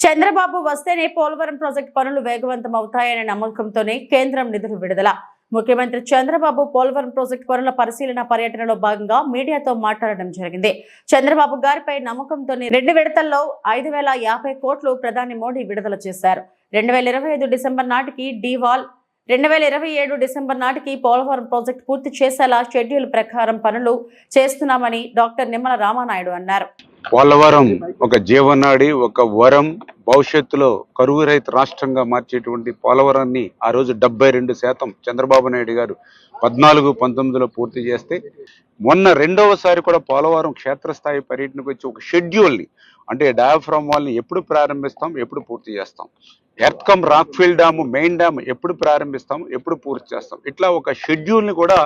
చంద్రబాబు వస్తేనే పోలవరం ప్రాజెక్టు పనులు వేగవంతం అవుతాయనే నమ్మకంతోనే కేంద్రం నిధులు విడుదల. ముఖ్యమంత్రి చంద్రబాబు పోలవరం ప్రాజెక్టు పనుల పరిశీలన పర్యటనలో భాగంగా మీడియాతో మాట్లాడడం జరిగింది. చంద్రబాబు గారిపై నమ్మకంతోనే రెండు విడతల్లో ఐదు వేల యాభై కోట్లు ప్రధాని మోడీ విడుదల చేశారు. రెండు వేల ఇరవై ఐదు డిసెంబర్ నాటికి డివాల్ రెండు వేల ఇరవై ఏడు డిసెంబర్ నాటికి పోలవరం ప్రాజెక్టు పూర్తి చేసేలా షెడ్యూల్ ప్రకారం పనులు చేస్తున్నామని డాక్టర్ నిమ్మల రామానాయుడు అన్నారు. పోలవరం ఒక జీవనాడి ఒక వరం భవిష్యత్తులో కరువు రైతు రాష్ట్రంగా మార్చేటువంటి పోలవరాన్ని ఆ రోజు డెబ్బై రెండు శాతం చంద్రబాబు నాయుడు గారు పద్నాలుగు పంతొమ్మిదిలో పూర్తి చేస్తే మొన్న రెండవసారి కూడా పోలవరం క్షేత్రస్థాయి పర్యటనకు వచ్చి ఒక షెడ్యూల్ని అంటే డయాఫ్రామ్ వాల్ని ఎప్పుడు ప్రారంభిస్తాం ఎప్పుడు పూర్తి చేస్తాం? Earth cum rockfill dam main dam ఎప్పుడు ప్రారంభిస్తాం ఎప్పుడు పూర్తి చేస్తాం? ఇట్లా ఒక షెడ్యూల్ని కూడా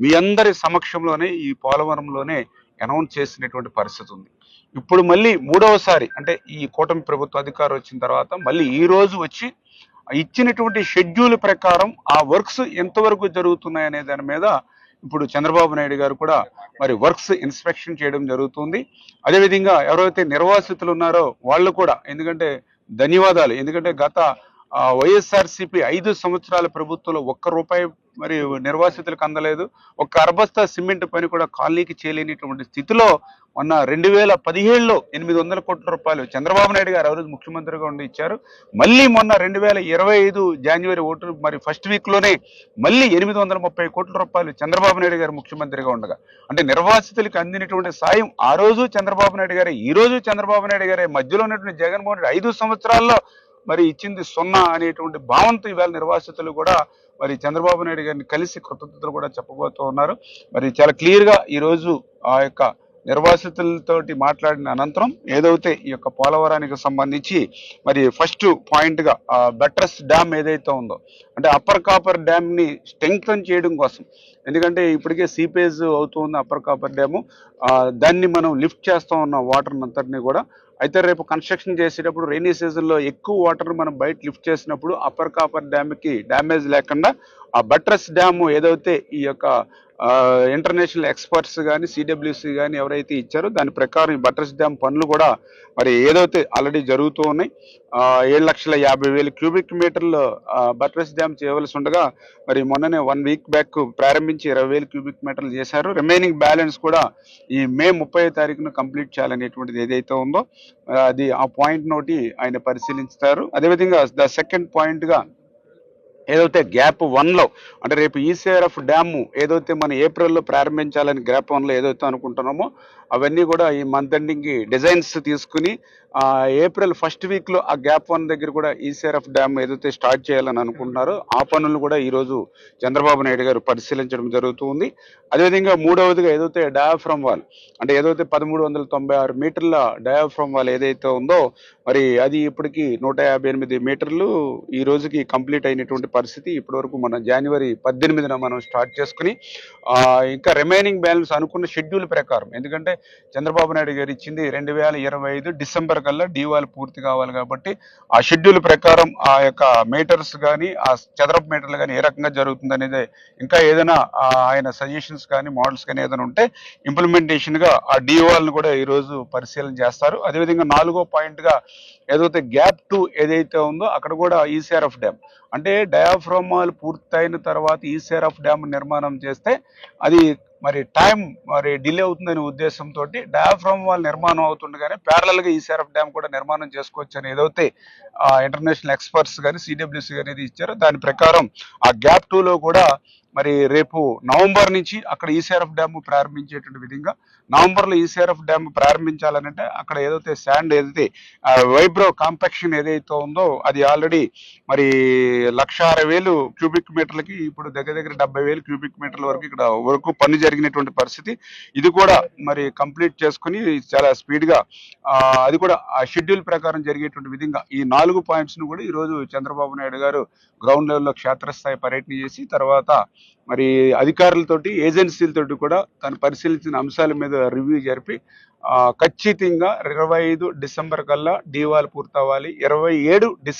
మీ అందరి సమక్షంలోనే ఈ పోలవరంలోనే అనౌన్స్ చేసినటువంటి పరిస్థితి ఉంది. ఇప్పుడు మళ్ళీ మూడవసారి అంటే ఈ కూటమి ప్రభుత్వ అధికారం వచ్చిన తర్వాత మళ్ళీ ఈ రోజు వచ్చి ఇచ్చినటువంటి షెడ్యూల్ ప్రకారం ఆ వర్క్స్ ఎంతవరకు జరుగుతున్నాయనే దాని మీద ఇప్పుడు చంద్రబాబు నాయుడు గారు కూడా మరి వర్క్స్ ఇన్స్పెక్షన్ చేయడం జరుగుతుంది. అదేవిధంగా ఎవరైతే నిర్వాసితులు ఉన్నారో వాళ్ళు కూడా ఎందుకంటే ధన్యవాదాలు ఎందుకంటే గత వైఎస్ఆర్సీపీ ఐదు సంవత్సరాల ప్రభుత్వంలో ఒక్క రూపాయి మరి నిర్వాసితులకు అందలేదు. ఒక్క అరబస్తా సిమెంట్ పని కూడా కాలనీకి చేయలేనిటువంటి స్థితిలో మొన్న రెండు వేల పదిహేడులో ఎనిమిది వందల కోట్ల రూపాయలు చంద్రబాబు నాయుడు గారు ఆ రోజు ముఖ్యమంత్రిగా ఉండి ఇచ్చారు. మళ్ళీ మొన్న రెండు వేల ఇరవై ఐదు జనవరి ఓటు మరి ఫస్ట్ వీక్లోనే మళ్ళీ ఎనిమిది వందల ముప్పై కోట్ల రూపాయలు చంద్రబాబు నాయుడు గారు ముఖ్యమంత్రిగా ఉండగా అంటే నిర్వాసితులకు అందినటువంటి సాయం ఆ రోజు చంద్రబాబు నాయుడు గారే ఈ రోజు చంద్రబాబు నాయుడు గారే మధ్యలో ఉన్నటువంటి జగన్మోహన్ రెడ్డి ఐదు సంవత్సరాల్లో మరి ఇచ్చింది సున్నా అనేటువంటి భావంతో ఇవాళ నిర్వాసితులు కూడా మరి చంద్రబాబు నాయుడు గారిని కలిసి కృతజ్ఞతలు కూడా చెప్పబోతూ ఉన్నారు. మరి చాలా క్లియర్గా ఈరోజు ఈ రోజు ఆ యొక్క నిర్వాసితులతోటి మాట్లాడిన అనంతరం ఏదైతే ఈ యొక్క పోలవరానికి సంబంధించి మరి ఫస్ట్ పాయింట్గా బెట్రస్ డ్యామ్ ఏదైతే ఉందో అంటే అప్పర్ కాపర్ డ్యామ్ని స్ట్రెంగ్తన్ చేయడం కోసం ఎందుకంటే ఇప్పటికే సీపేజ్ అవుతుంది అప్పర్ కాపర్ డ్యాము దాన్ని మనం లిఫ్ట్ చేస్తూ ఉన్న వాటర్ అంతటినీ కూడా అయితే రేపు కన్స్ట్రక్షన్ చేసేటప్పుడు రెయినీ సీజన్లో ఎక్కువ వాటర్ మనం బయట లిఫ్ట్ చేసినప్పుడు అప్పర్ కాపర్ డ్యామ్కి డ్యామేజ్ లేకుండా ఆ బట్రస్ డ్యామ్ ఏదైతే ఈ యొక్క ఇంటర్నేషనల్ ఎక్స్పర్ట్స్ కానీ సిడబ్ల్యూసి కానీ ఎవరైతే ఇచ్చారో దాని ప్రకారం ఈ బట్రస్ డ్యామ్ పనులు కూడా మరి ఏదైతే ఆల్రెడీ జరుగుతూ ఉన్నాయి ఏడు లక్షల యాభై వేల క్యూబిక్ మీటర్లు బట్రస్ డ్యామ్ చేయవలసి ఉండగా మరి మొన్ననే వన్ వీక్ బ్యాక్ ప్రారంభించి ఇరవై వేల క్యూబిక్ మీటర్లు చేశారు. రిమైనింగ్ బ్యాలెన్స్ కూడా ఈ మే ముప్పై తారీఖున కంప్లీట్ చేయాలనేటువంటిది ఏదైతే ఉందో అది ఆ పాయింట్ నోటి ఆయన పరిశీలిస్తారు అదేవిధంగా ద సెకండ్ పాయింట్గా ఏదైతే గ్యాప్ వన్లో అంటే రేపు ఈసీఆర్ఎఫ్ డ్యాము ఏదైతే మనం ఏప్రిల్లో ప్రారంభించాలని గ్యాప్ వన్లో ఏదైతే అనుకుంటున్నామో అవన్నీ కూడా ఈ మంత్ ఎండింగ్కి డిజైన్స్ తీసుకుని ఏప్రిల్ ఫస్ట్ వీక్లో ఆ గ్యాప్ వన్ దగ్గర కూడా ఈసీఆర్ఎఫ్ డ్యామ్ ఏదైతే స్టార్ట్ చేయాలని అనుకుంటున్నారో ఆ పనులు కూడా ఈ రోజు చంద్రబాబు నాయుడు గారు పరిశీలించడం జరుగుతుంది అదేవిధంగా మూడవదిగా ఏదైతే డయాఫ్రమ్ వాల్ అంటే ఏదైతే పదమూడు వందల తొంభై ఆరు మీటర్ల డయాఫ్రమ్ వాల్ ఏదైతే ఉందో మరి అది ఇప్పటికి నూట యాభై ఎనిమిది మీటర్లు ఈ రోజుకి కంప్లీట్ అయినటువంటి పరిస్థితి. ఇప్పటి వరకు మన జనవరి పద్దెనిమిదిన మనం స్టార్ట్ చేసుకుని ఇంకా రిమైనింగ్ బ్యాలెన్స్ అనుకున్న షెడ్యూల్ ప్రకారం ఎందుకంటే చంద్రబాబు నాయుడు గారు ఇచ్చింది రెండు వేల ఇరవై ఐదు డిసెంబర్ కల్లా డీవాల్ పూర్తి కావాలి కాబట్టి ఆ షెడ్యూల్ ప్రకారం ఆ యొక్క మీటర్స్ కానీ ఆ చదరపు మీటర్లు కానీ ఏ రకంగా జరుగుతుంది అనేది ఇంకా ఏదైనా ఆయన సజెషన్స్ కానీ మోడల్స్ కానీ ఏదైనా ఉంటే ఇంప్లిమెంటేషన్గా ఆ డివాల్ కూడా ఈరోజు పరిశీలన చేస్తారు. అదేవిధంగా నాలుగో పాయింట్గా ఏదైతే గ్యాప్ టూ ఏదైతే ఉందో అక్కడ కూడా ఈసీఆర్ఎఫ్ డ్యామ్ అంటే డయాఫ్రోమాలు పూర్తయిన తర్వాత ఈసీఆర్ఎఫ్ డ్యామ్ నిర్మాణం చేస్తే అది మరి టైం మరి డిలే అవుతుందనే ఉద్దేశంతో డయాఫ్రామ్ వాల్ నిర్మాణం అవుతుండగానే ప్యారలల్గా ఈసీఆర్ఎఫ్ డ్యామ్ కూడా నిర్మాణం చేసుకోవచ్చు అని ఏదైతే ఇంటర్నేషనల్ ఎక్స్పర్ట్స్ కానీ సిడబ్ల్యూసి కానీ ఇది ఇచ్చారో దాని ప్రకారం ఆ గ్యాప్ టూ లో కూడా మరి రేపు నవంబర్ నుంచి అక్కడ ఈసీఆర్ఎఫ్ డ్యామ్ ప్రారంభించేటువంటి విధంగా నవంబర్లో ఈసీఆర్ఎఫ్ డ్యామ్ ప్రారంభించాలనంటే అక్కడ ఏదైతే శాండ్ ఏదైతే వైబ్రో కాంపాక్షన్ ఏదైతే ఉందో అది ఆల్రెడీ మరి లక్ష వేలు క్యూబిక్ మీటర్లకి ఇప్పుడు దగ్గర దగ్గర డెబ్బై వేలు క్యూబిక్ మీటర్ల వరకు ఇక్కడ వరకు పని జరిగినటువంటి పరిస్థితి. ఇది కూడా మరి కంప్లీట్ చేసుకుని చాలా స్పీడ్గా అది కూడా ఆ షెడ్యూల్ ప్రకారం జరిగేటువంటి విధంగా ఈ నాలుగు పాయింట్స్ను కూడా ఈ రోజు చంద్రబాబు నాయుడు గారు గ్రౌండ్ లెవెల్లో క్షేత్రస్థాయి పర్యటన చేసి తర్వాత మరి అధికారులతోటి ఏజెన్సీలతోటి కూడా తను పరిశీలించిన అంశాల మీద రివ్యూ జరిపి ఖచ్చితంగా ఇరవై ఐదు డిసెంబర్ కల్లా డివాల్ పూర్తవ్వాలి. ఇరవై ఏడు